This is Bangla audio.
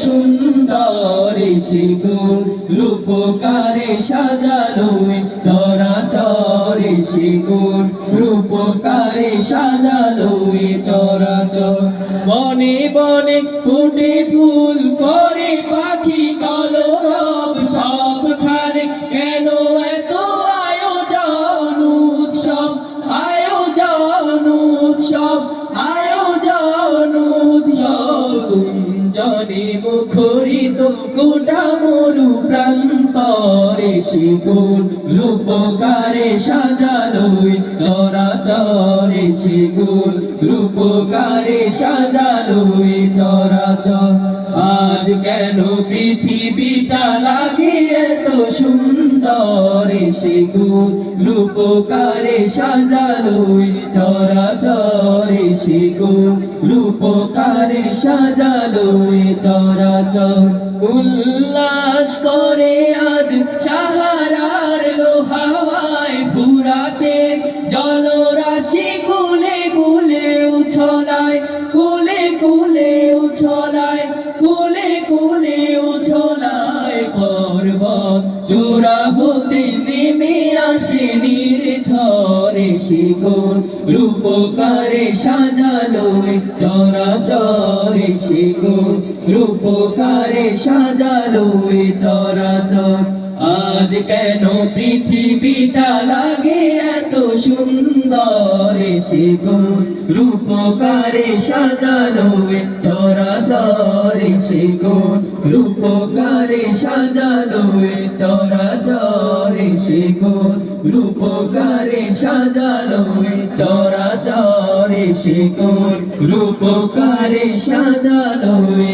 সুন্দর শিগুন রূপকারে সাজালো চরাচরে শিগুন রূপকারে সাজালো চরাচর। বনে বনে ফুটে ফুল করে পাখি কলরব সবখানে কেন গোটা মরু প্রান্তরে শিগুন রূপকারে সাজালো চরাচরে শিগুন রূপকারে চরা চরাচর। আজ কেন পৃথিবীটা লাগে এত সুন্দর শিগুন রূপকারে সাজালো চরাচরে শিগুন রূপকারে সাজালো চরাচর। উল্লাস করে আজ সাহারার লোহাওয়ায় ফুরাতে জলরাশি পর্বত চূড়া হতে নেমে আসে ঝরে শিকড় রূপকারে সাজালো চরা চরে শিকড় রূপকারে সাজালো চরা চর আজ কেন পৃথিবীটা লাগে এত সুন্দর শিগুন রূপকারে সাজালো চরাচরে শিগুন রূপকারে সাজালো চরাচরে শিগুন রূপকারে সাজালো চরাচরে শিগুন রূপকারে সাজালো চরা